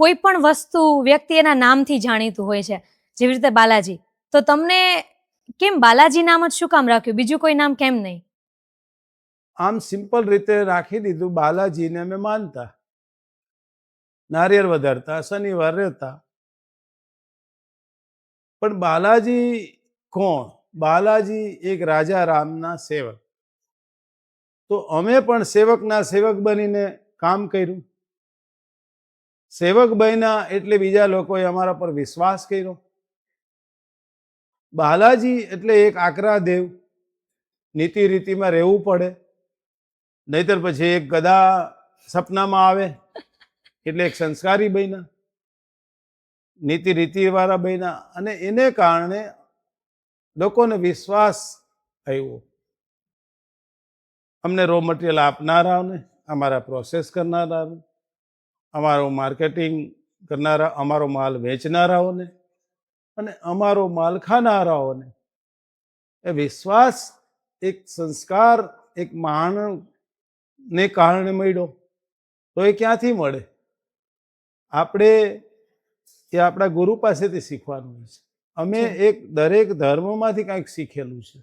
કોઈ પણ વસ્તુ વ્યક્તિ એના નામથી જાણીતું હોય છે. જેવી રીતે બાલાજી. તો તમને કેમ બાલાજી નામ જ શું કામ રાખ્યું? બીજું કોઈ નામ કેમ નહીં? આમ સિમ્પલ રીતે રાખી દીધું બાલાજીને અમે માનતા. નારિયેળ વધારતા, શનિવાર રહેતા. પણ બાલાજી કોણ? બાલાજી એક રાજા રામના સેવક. તો અમે પણ સેવકના સેવક બનીને કામ કર્યું. સેવક બન્યા એટલે બીજા લોકોએ અમારા પર વિશ્વાસ કર્યો. બાલાજી એટલે એક આકરા દેવ, નીતિ રીતિમાં રહેવું પડે. નહીતર પછી એક ગદા સપનામાં આવે, એટલે એક સંસ્કારી બન્યા, નીતિ રીતિવાળા બન્યા અને એને કારણે લોકોને વિશ્વાસ આવ્યો. અમને રો મટીરિયલ આપનારાઓને, અમારા પ્રોસેસ કરનારાઓને. અમારું માર્કેટિંગ કરનારા અમારો માલ વેચનારાઓને અને અમારો માલ ખાનારાઓને. એ વિશ્વાસ એક સંસ્કાર એક માણને કારણે મળ્યો તો એ ક્યાંથી મળે? આપણે એ આપણા ગુરુ પાસેથી શીખવાનું હોય છે. અમે એક દરેક ધર્મમાંથી કાંઈક શીખેલું છે.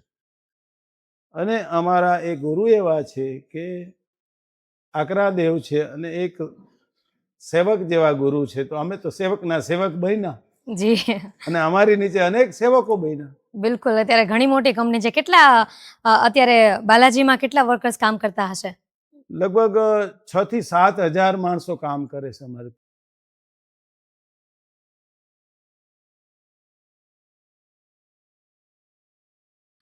અને અમારા એ ગુરુ એવા છે કે આકરા દેવ છે અને એક સેવક જેવા ગુરુ છે તો અમે તો સેવકના સેવક બન્યા. જી. અને અમારી નીચે અનેક સેવકો બન્યા. બિલકુલ અત્યારે ઘણી મોટી કંપની છે. કેટલા અત્યારે બાલાજીમાં કેટલા વર્કર્સ કામ કરતા હશે? લગભગ છ થી સાત હજાર માણસો કામ કરે છે અમારી.